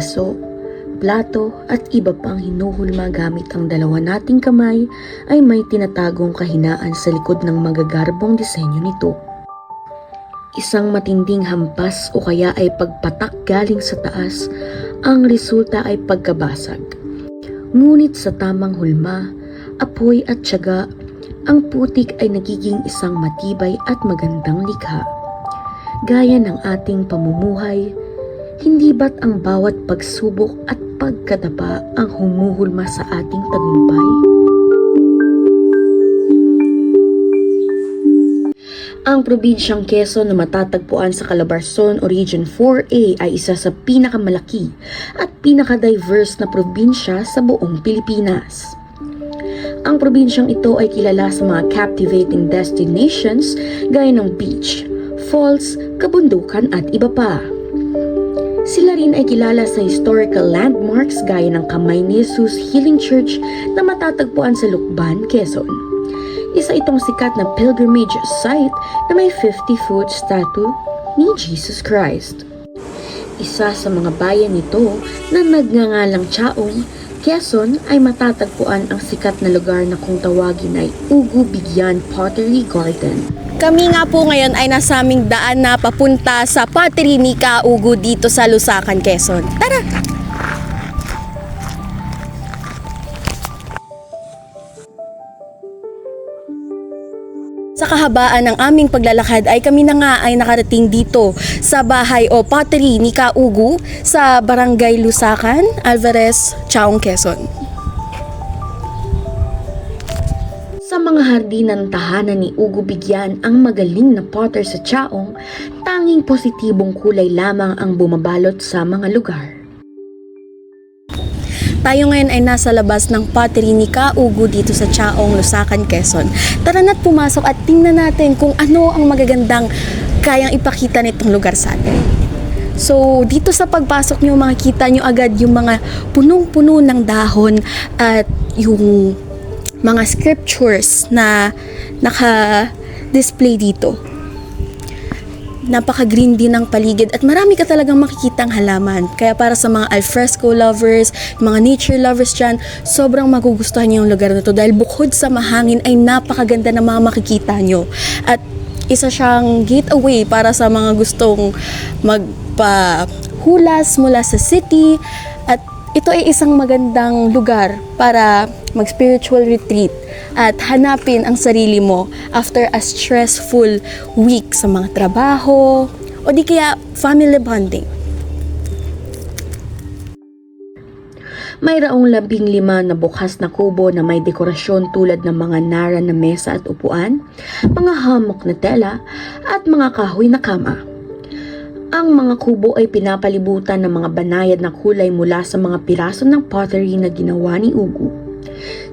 paso, plato at iba pang hinuhulma gamit ang dalawa nating kamay ay may tinatagong kahinaan sa likod ng magagarbong disenyo nito. Isang matinding hampas o kaya ay pagpatak galing sa taas, ang resulta ay pagkabasag. Ngunit sa tamang hulma, apoy at tiyaga, ang putik ay nagiging isang matibay at magandang likha. Gaya ng ating pamumuhay, hindi ba't ang bawat pagsubok at pagkadapa ang humuhulma sa ating tagumpay? Ang probinsyang Quezon na matatagpuan sa Calabarzon o Region 4A ay isa sa pinakamalaki at pinaka-diverse na probinsya sa buong Pilipinas. Ang probinsyang ito ay kilala sa mga captivating destinations gaya ng beach, falls, kabundukan at iba pa. Sila rin ay kilala sa historical landmarks gaya ng Kamay ni Jesus Healing Church na matatagpuan sa Lukban, Quezon. Isa itong sikat na pilgrimage site na may 50-foot statue ni Jesus Christ. Isa sa mga bayan nito na nagngangalang Chaong, Quezon ay matatagpuan ang sikat na lugar na kung tawagin ay Ugu Bigyan Pottery Garden. Kami nga po ngayon ay nasa aming daan na papunta sa Pottery ni Kaugo dito sa Lusakan, Quezon. Tara! Sa kahabaan ng aming paglalakad ay kami na nga ay nakarating dito sa bahay o pottery ni Kaugu sa Barangay Lusakan, Alvarez, Chaong, Quezon. Mga hardin ng tahanan ni Ugo Bigyan ang magaling na potter sa Chaong, tanging positibong kulay lamang ang bumabalot sa mga lugar. Tayo ngayon ay nasa labas ng pottery ni Kaugo dito sa Chaong, Lusacan, Quezon. Tara na't pumasok at tingnan natin kung ano ang magagandang kayang ipakita nitong lugar sa atin. So, dito sa pagpasok nyo, makikita nyo agad yung mga punong-puno ng dahon at yung mga scriptures na naka-display dito napaka-green din ng paligid at marami ka talagang makikitang halaman. Kaya para sa mga alfresco lovers, mga nature lovers dyan, sobrang magugustuhan niyo yung lugar na to dahil bukod sa mahangin ay napakaganda ng mga makikita nyo. At isa siyang gateway para sa mga gustong magpahulas mula sa city ito ay isang magandang lugar para mag-spiritual retreat at hanapin ang sarili mo after a stressful week sa mga trabaho o di kaya family bonding. Mayroong labing lima na bukas na kubo na may dekorasyon tulad ng mga nara na mesa at upuan, mga hammock na tela, at mga kahoy na kama. Ang mga kubo ay pinapalibutan ng mga banayad na kulay mula sa mga piraso ng pottery na ginawa ni Ugu.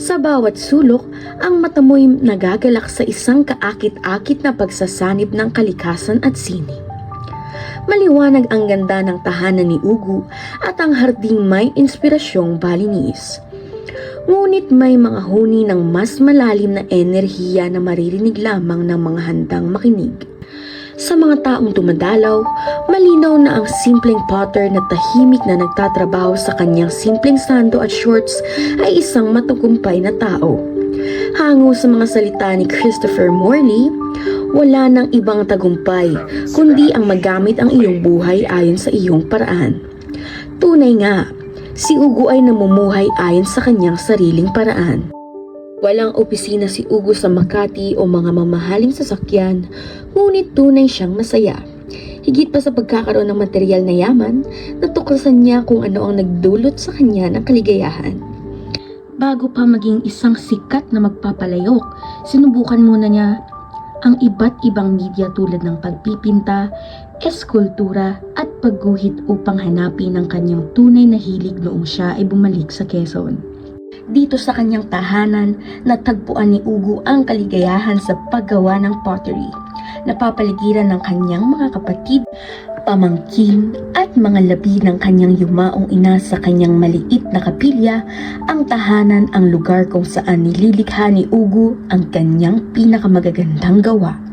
Sa bawat sulok, ang mata mo'y nagagalak sa isang kaakit-akit na pagsasanib ng kalikasan at sining. Maliwanag ang ganda ng tahanan ni Ugu at ang harding may inspirasyong balinis. Ngunit may mga huni ng mas malalim na enerhiya na maririnig lamang ng mga handang makinig. Sa mga taong tumadalaw, malinaw na ang simpleng potter na tahimik na nagtatrabaho sa kanyang simpleng sando at shorts ay isang matagumpay na tao. Hango sa mga salita ni Christopher Morley, wala nang ibang tagumpay kundi ang magamit ang iyong buhay ayon sa iyong paraan. Tunay nga, si Ugo ay namumuhay ayon sa kanyang sariling paraan. Walang opisina si Ugo sa Makati o mga mamahaling sasakyan, ngunit tunay siyang masaya. Higit pa sa pagkakaroon ng material na yaman, natuklasan niya kung ano ang nagdulot sa kanya ng kaligayahan. Bago pa maging isang sikat na magpapalayok, sinubukan muna niya ang iba't ibang media tulad ng pagpipinta, eskultura at pagguhit upang hanapin ang kanyang tunay na hilig noong siya ay bumalik sa Quezon. Dito sa kanyang tahanan, natagpuan ni Ugo ang kaligayahan sa paggawa ng pottery. Napapaligiran ng kanyang mga kapatid, pamangkin at mga labi ng kanyang yumaong ina sa kanyang maliit na kapilya, ang tahanan ang lugar kung saan nililikha ni Ugo ang kanyang pinakamagagandang gawa.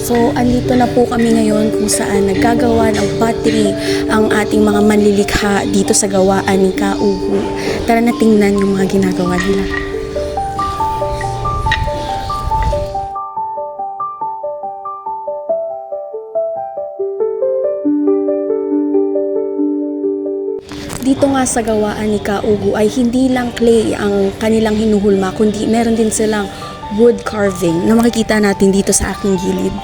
So, andito na po kami ngayon kung saan nagkagawa ng pottery ang ating mga manlilikha dito sa gawaan ni Kauhu. Tara na tingnan yung mga ginagawa nila. Dito nga sa gawaan ni Kaugu ay hindi lang clay ang kanilang hinuhulma, kundi meron din silang wood carving na makikita natin dito sa aking gilid.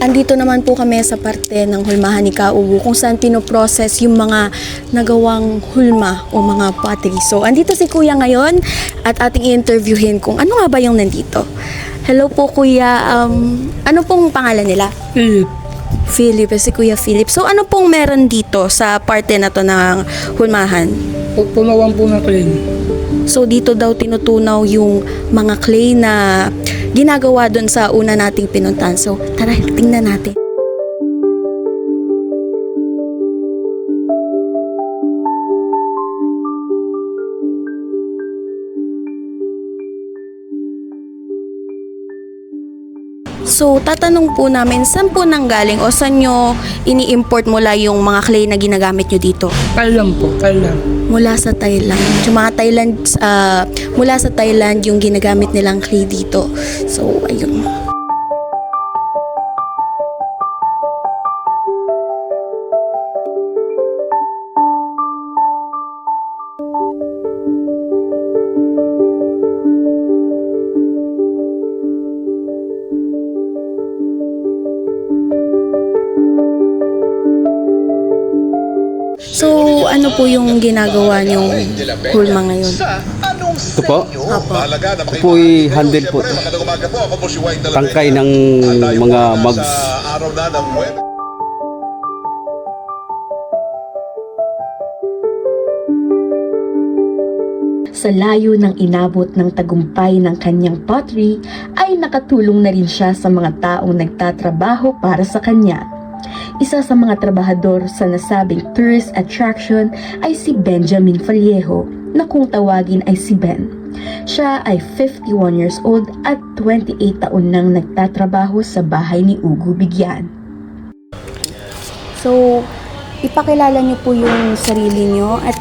Andito naman po kami sa parte ng hulmahan ni Kaugu kung saan pinoprocess yung mga nagawang hulma o mga pottery. So, andito si Kuya ngayon at ating i-interviewin kung ano nga ba yung nandito. Hello po Kuya, um, ano pong pangalan nila? Philip, Philip, eh, si Kuya Philip. So, ano pong meron dito sa parte na to ng hulmahan? punawan po ng clay. So dito daw tinutunaw yung mga clay na ginagawa doon sa una nating pinuntahan. So tara, tingnan natin. So, tatanong po namin, saan po nanggaling o saan nyo ini-import mula yung mga clay na ginagamit nyo dito? Thailand po, Thailand. mula sa Thailand. Yung mga Thailand, ah, mula sa Thailand yung ginagamit nilang clay dito. So, ayun. Ano po yung ginagawa niyong hulma ngayon? Ito po, ito po ay handle po. Tangkay ng mga web. Sa layo ng inabot ng tagumpay ng kanyang pottery ay nakatulong na rin siya sa mga taong nagtatrabaho para sa kanya. Isa sa mga trabahador sa nasabing tourist attraction ay si Benjamin Vallejo na kung tawagin ay si Ben. Siya ay 51 years old at 28 taon nang nagtatrabaho sa bahay ni Ugo Bigyan. So, ipakilala niyo po yung sarili niyo at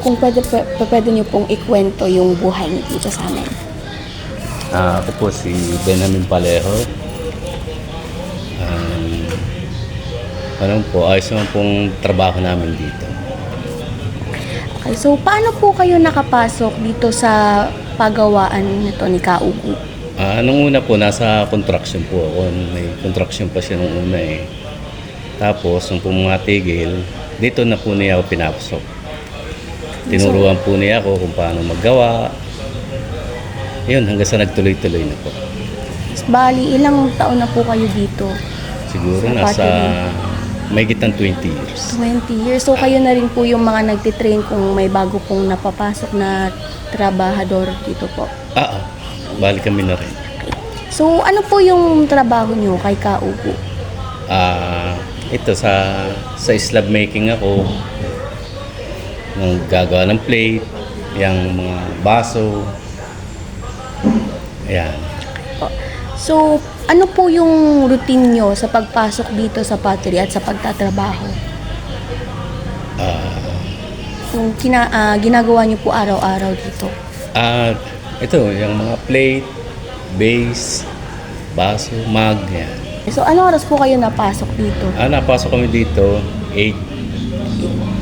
kung pwede, pwede, pwede niyo pong ikwento yung buhay niyo dito sa amin. Ah, ako po si Benjamin Palejo. Ano po, ayos naman pong trabaho namin dito. Okay, so paano po kayo nakapasok dito sa pagawaan nito ni Kaugu? Ah, nung una po, nasa construction po ako. May construction pa siya nung una eh. Tapos, nung po mga tigil, dito na po niya ako pinapasok. Tinuruan po niya ako kung paano maggawa. Yun, hanggang sa nagtuloy-tuloy na po. Bali, ilang taon na po kayo dito? Siguro Sa nasa. May gitang 20 years. 20 years. So kayo na rin po yung mga nagtitrain kung may bago pong napapasok na trabahador dito po. Ah, ah. bali kami na rin. So ano po yung trabaho nyo kay Kaupo? Ah, ito sa sa slab making ako ng gagawa ng plate, yung mga baso. Ayan. So ano po yung routine nyo sa pagpasok dito sa pottery at sa pagtatrabaho? Ah, Yung kina, ah, ginagawa nyo po araw-araw dito? ah, ito, yung mga plate, base, baso, mug, yan. So ano oras po kayo napasok dito? Ah, napasok kami dito, 8.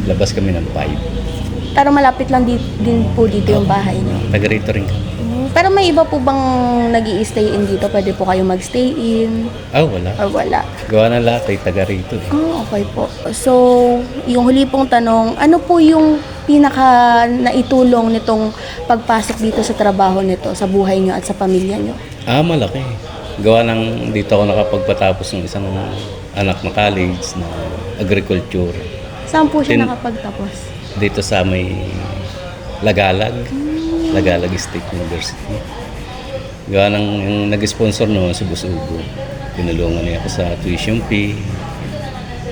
Labas kami ng 5. Pero malapit lang di, din po dito yung bahay nyo. Taga rito rin kami. Pero may iba po bang nag stay in dito? Pwede po kayo mag-stay in? Ah, wala. Or wala? Gawa ng lahat ay taga rito. eh. Ah, okay po. So, yung huli pong tanong, ano po yung pinaka naitulong nitong pagpasok dito sa trabaho nito, sa buhay nyo at sa pamilya nyo? Ah, malaki. Gawa ng dito ako nakapagpatapos ng isang anak na college na agriculture. Saan po siya Tin- nakapagtapos? Dito sa may Lagalag. Lagalag State University. Gawa ng yung nag-sponsor noon si Busugo. Tinulungan niya ako sa tuition fee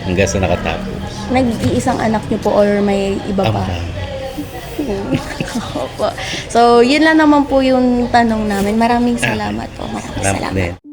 hanggang sa nakatapos. Nag-iisang anak niyo po or may iba pa? Opo. So, yun lang naman po yung tanong namin. Maraming salamat po. Maraming Salamat salamat. din.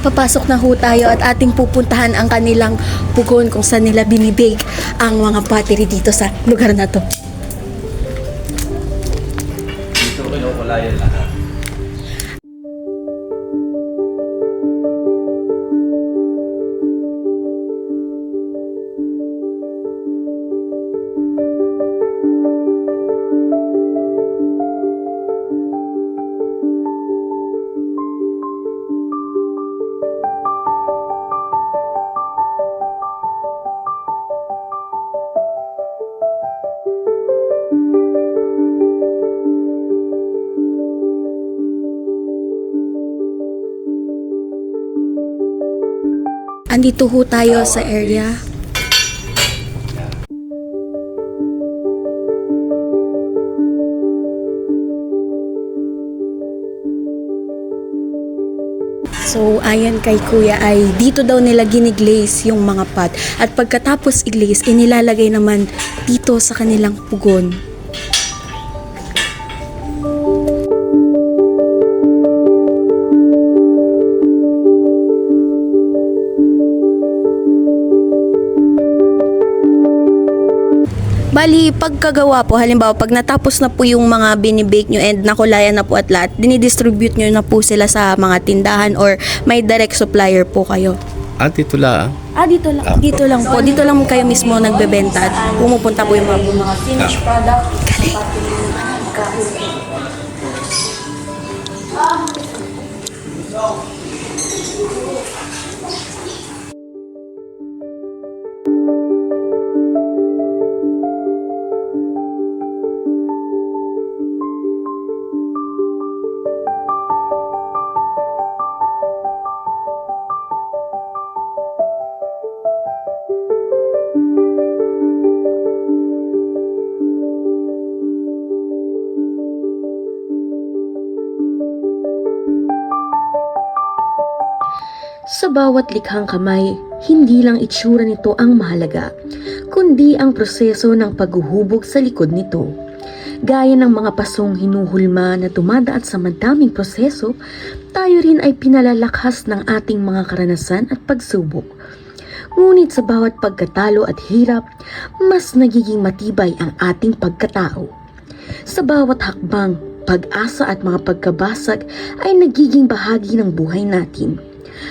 Papasok na ho tayo at ating pupuntahan ang kanilang pugon kung saan nila binibig ang mga pottery dito sa lugar na to. Andito ho tayo sa area. So, ayan kay kuya ay dito daw nila giniglaze yung mga pot. At pagkatapos iglaze, inilalagay naman dito sa kanilang pugon. Bali, pagkagawa po, halimbawa, pag natapos na po yung mga binibake nyo and nakulayan na po at lahat, dinidistribute nyo na po sila sa mga tindahan or may direct supplier po kayo? At ito lang. Ah, dito lang. Dito lang po. Dito lang kayo mismo nagbebenta at pumupunta po yung mga, mga finished product. Sa bawat likhang kamay, hindi lang itsura nito ang mahalaga, kundi ang proseso ng paghuhubog sa likod nito. Gaya ng mga pasong hinuhulma na dumadaat sa madaming proseso, tayo rin ay pinalalakas ng ating mga karanasan at pagsubok. Ngunit sa bawat pagkatalo at hirap, mas nagiging matibay ang ating pagkatao. Sa bawat hakbang, pag-asa at mga pagkabasag ay nagiging bahagi ng buhay natin.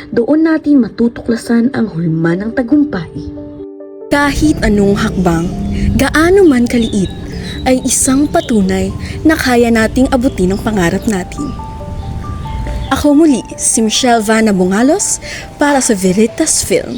Doon natin matutuklasan ang hulma ng tagumpay. Kahit anong hakbang, gaano man kaliit, ay isang patunay na kaya nating abutin ang pangarap natin. Ako muli, si Michelle Vanna Bungalos para sa Veritas Film.